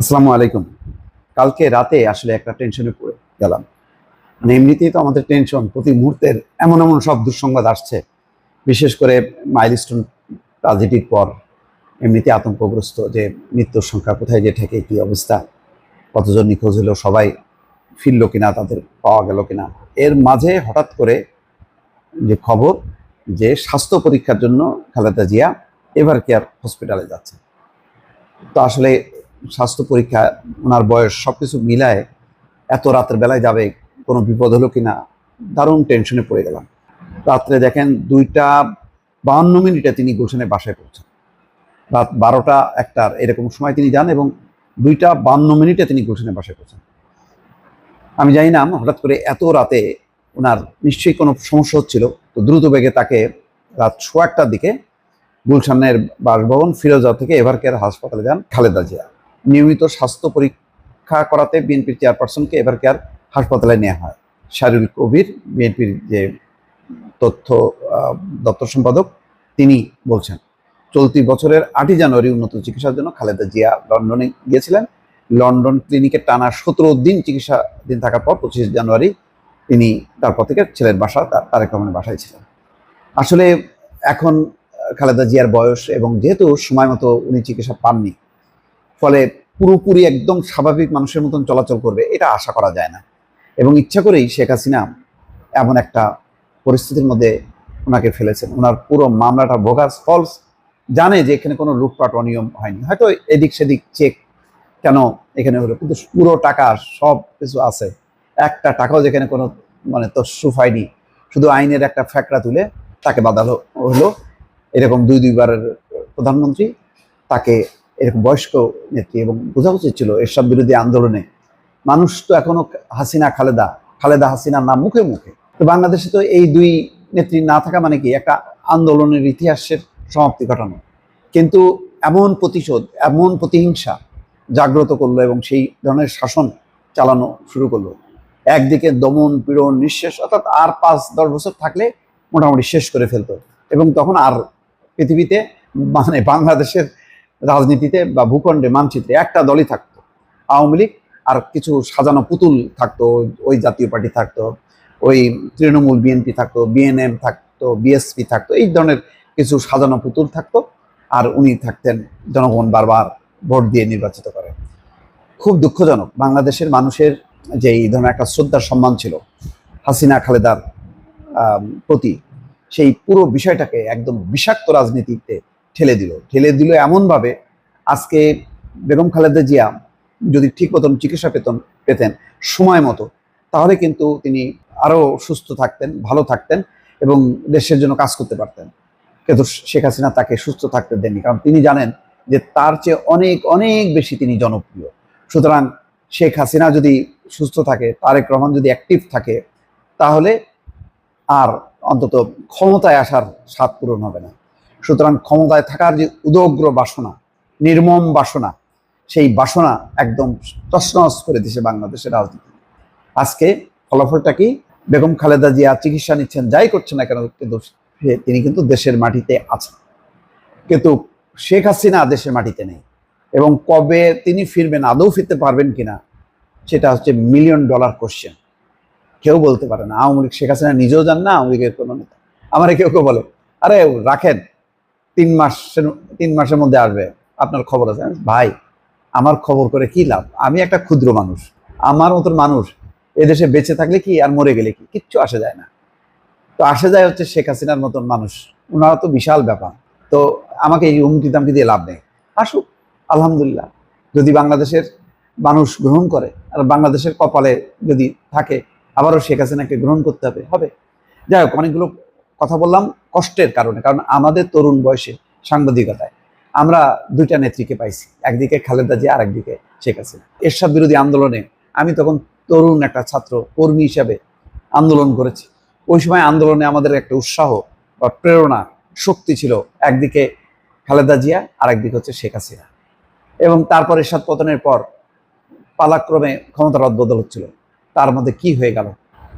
আসসালামু আলাইকুম। কালকে রাতে আসলে একটা টেনশনে পড়ে গেলাম। মানে এমনিতেই তো আমাদের টেনশন প্রতি মুহূর্তের এমন এমন সব দুঃসংবাদ আসছে। বিশেষ করে মাইলস্টোন ট্রাজেডির পর এমনিতে আতঙ্কগ্রস্ত যে মৃত্যুর সংখ্যা কোথায় যে ঠেকে, কী অবস্থা, কতজন নিখোঁজ হলো, সবাই ফিরলো কিনা, তাদের পাওয়া গেল কিনা। এর মাঝে হঠাৎ করে যে খবর যে স্বাস্থ্য পরীক্ষার জন্য খালেদা জিয়া এভার কেয়ার হসপিটালে যাচ্ছে। তো আসলে স্বাস্থ্য পরীক্ষা, ওনার বয়স সব কিছু মিলায় এত রাতের বেলায় যাবে, কোনো বিপদ হলো কি না দারুণ টেনশনে পড়ে গেলাম। রাত্রে দেখেন দুইটা বাহান্ন মিনিটে তিনি গুলশানের বাসায় পৌঁছান। রাত বারোটা, একটার এরকম সময় তিনি যান এবং দুইটা বান্ন মিনিটে তিনি গুলশানের বাসায় পৌঁছান। আমি জানি না, হঠাৎ করে এত রাতে ওনার নিশ্চয়ই কোনো সমস্যা হচ্ছিল, তো দ্রুত বেগে তাকে রাত সোয়া একটার দিকে গুলশানের বাসভবন ফিরোজা থেকে এভারকেয়ার হাসপাতালে যান খালেদা জিয়া। নিয়মিত স্বাস্থ্য পরীক্ষা করাতে বিএনপির চেয়ারপারসনকে এভার কেয়ার হাসপাতালে নেওয়া হয়? শাহরুল কবির, বিএনপির যে তথ্য দপ্তর সম্পাদক, তিনি বলছেন, চলতি বছরের আটই জানুয়ারি উন্নত চিকিৎসার জন্য খালেদা জিয়া লন্ডনে গিয়েছিলেন। লন্ডন ক্লিনিকে টানা সতেরো দিন চিকিৎসা দিন থাকার পর পঁচিশ জানুয়ারি তিনি তারপর থেকে ছেলের বাসা তার তারেক রহমানের বাসায় ছিলেন। আসলে এখন খালেদা জিয়ার বয়স এবং যেহেতু সময় মতো উনি চিকিৎসা পাননি, ফলে পুরোপুরি একদম স্বাভাবিক মানুষের মতন চলাচল করবে, এটা আশা করা যায় না। এবং ইচ্ছা করেই শেখ হাসিনা এমন একটা পরিস্থিতির মধ্যে ওনাকে ফেলেছেন। ওনার পুরো মামলাটা বোগাস ফলস জানে যে এখানে কোনো লুটপাট অনিয়ম হয়নি। হয়তো এদিক সেদিক চেক কেন এখানে হলো, কিন্তু পুরো টাকা, সব কিছু আছে। একটা টাকাও যেখানে কোনো মানে তসুফ হয়নি। শুধু আইনের একটা ফ্যাকড়া তুলে তাকে বাধালো হলো। এরকম দুই, দুইবারের প্রধানমন্ত্রী তাকে এরকম বয়স্ক নেত্রী এবং বোঝা উচিত ছিল এসব বিরোধী আন্দোলনে। মানুষ তো এখনও হাসিনা, খালেদা খালেদা হাসিনার নাম মুখে মুখে। তো বাংলাদেশে তো এই দুই নেত্রী না থাকা মানে কি? একটা আন্দোলনের ইতিহাসের সমাপ্তি ঘটানো। কিন্তু এমন প্রতিশোধ, এমন প্রতিহিংসা জাগ্রত করল এবং সেই ধরনের শাসন চালানো শুরু করল। একদিকে দমন পীড়ন নিঃশেষ, অর্থাৎ আর পাঁচ, দশ বছর থাকলে মোটামুটি শেষ করে ফেলতো। এবং তখন আর পৃথিবীতে মানে বাংলাদেশের রাজনীতিতে বা ভূখণ্ডে, মানচিত্রে একটা দলই থাকতো। আওয়ামী লীগ আর কিছু সাজানো পুতুল থাকতো, ওই জাতীয় পার্টি থাকতো, ওই তৃণমূল বিএনপি থাকতো বিএনএম থাকতো বিএসপি থাকতো, এই ধরনের কিছু সাজানো পুতুল থাকতো আর উনি থাকতেন জনগণ বারবার ভোট দিয়ে নির্বাচিত করে। খুব দুঃখজনক, বাংলাদেশের মানুষের যে এই ধরনের একটা শ্রদ্ধার সম্মান ছিল, হাসিনা খালেদার প্রতি, সেই পুরো বিষয়টাকে একদম বিষাক্ত রাজনীতিতে ঠেলে দিল। ঠেলে দিল এমনভাবে আজকে বেগম খালেদা জিয়া যদি ঠিক মতন চিকিৎসা পেতন, পেতেন সময় মতো, তাহলে কিন্তু তিনি আরও সুস্থ থাকতেন, ভালো থাকতেন এবং দেশের জন্য কাজ করতে পারতেন। কিন্তু শেখ হাসিনা তাকে সুস্থ থাকতে দেননি, কারণ তিনি জানেন যে তার চেয়ে অনেক অনেক বেশি তিনি জনপ্রিয়। সুতরাং শেখ হাসিনা যদি সুস্থ থাকে, তারেক রহমান যদি অ্যাক্টিভ থাকে, তাহলে আর অন্তত ক্ষমতায় আসার স্বাদ পূরণ হবে না। সুতরাং ক্ষমতায় থাকার যে উদগ্র বাসনা, নির্মম বাসনা, সেই বাসনা একদম তসনস করে দিছে বাংলাদেশের রাজনীতি। আজকে ফলাফলটা কি? বেগম খালেদা জিয়া চিকিৎসা নিচ্ছেন, যাই করছেন না কেন, কিন্তু তিনি কিন্তু দেশের মাটিতে আছেন। কিন্তু শেখ হাসিনা দেশের মাটিতে নেই। এবং কবে তিনি ফিরবেন, আদৌ ফিরতে পারবেন কিনা, সেটা হচ্ছে মিলিয়ন ডলার কোশ্চেন কেউ বলতে পারে না। আওয়ামী লীগ, শেখ হাসিনা নিজেও যান না, আওয়ামী লীগের কোনো নেতা। আমার কেউ কেউ বলে, আরে, রাখেন। তিন মাসের তিন মাসের মধ্যে আসবে। আপনার খবর আছে? ভাই, আমার খবর করে কি লাভ? আমি একটা ক্ষুদ্র মানুষ, আমার মতন মানুষ, এদেশে বেঁচে থাকলে কি আর মরে গেলে কি? কিচ্ছু আসে যায় না। তো আসে যায় হচ্ছে শেখ হাসিনার মতন মানুষ ওনারা তো বিশাল ব্যাপার। তো আমাকে এই হুমকি দামকি দিয়ে লাভ নেই। আসুক, আলহামদুলিল্লাহ। যদি বাংলাদেশের মানুষ গ্রহণ করে, আর বাংলাদেশের কপালে যদি থাকে, আবারও শেখ হাসিনাকে গ্রহণ করতে হবে হবে। যাই হোক, অনেকগুলো কথা বললাম কষ্টের কারণে, কারণ আমাদের তরুণ বয়সে সাংবাদিকতায় আমরা দুইটা নেত্রীকে পাইছি, একদিকে খালেদা জিয়া আর একদিকে শেখ হাসিনা। এরশাদ বিরোধী আন্দোলনে আমি তখন তরুণ একটা ছাত্র, কর্মী হিসাবে আন্দোলন করেছি। ওই সময় আন্দোলনে আমাদের একটা উৎসাহ বা প্রেরণা, শক্তি ছিল একদিকে খালেদা জিয়া আর একদিকে হচ্ছে শেখ হাসিনা। এবং তারপর এরশাদ পতনের পর পালাক্রমে ক্ষমতার রদবদল হচ্ছিল। তার মধ্যে কি হয়ে গেল?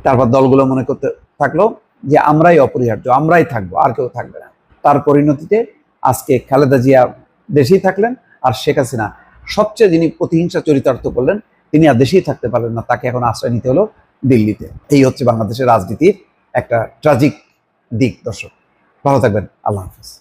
তারপর দলগুলো মনে করতে থাকল যে আমরাই অপরিহার্য, আমরাই থাকব, আর কেউ থাকবে না। তার পরিণতিতে আজকে খালেদা জিয়া দেশেই থাকলেন আর শেখ হাসিনা সবচেয়ে যিনি প্রতিহিংসা চরিতার্থ করলেন, তিনি আর দেশেই থাকতে পারলেন না, তাকে এখন আশ্রয় নিতে হলো দিল্লিতে। এই হচ্ছে বাংলাদেশের রাজনীতির একটা ট্রাজিক দিক, দর্শক। ভালো থাকবেন, আল্লাহ হাফিজ।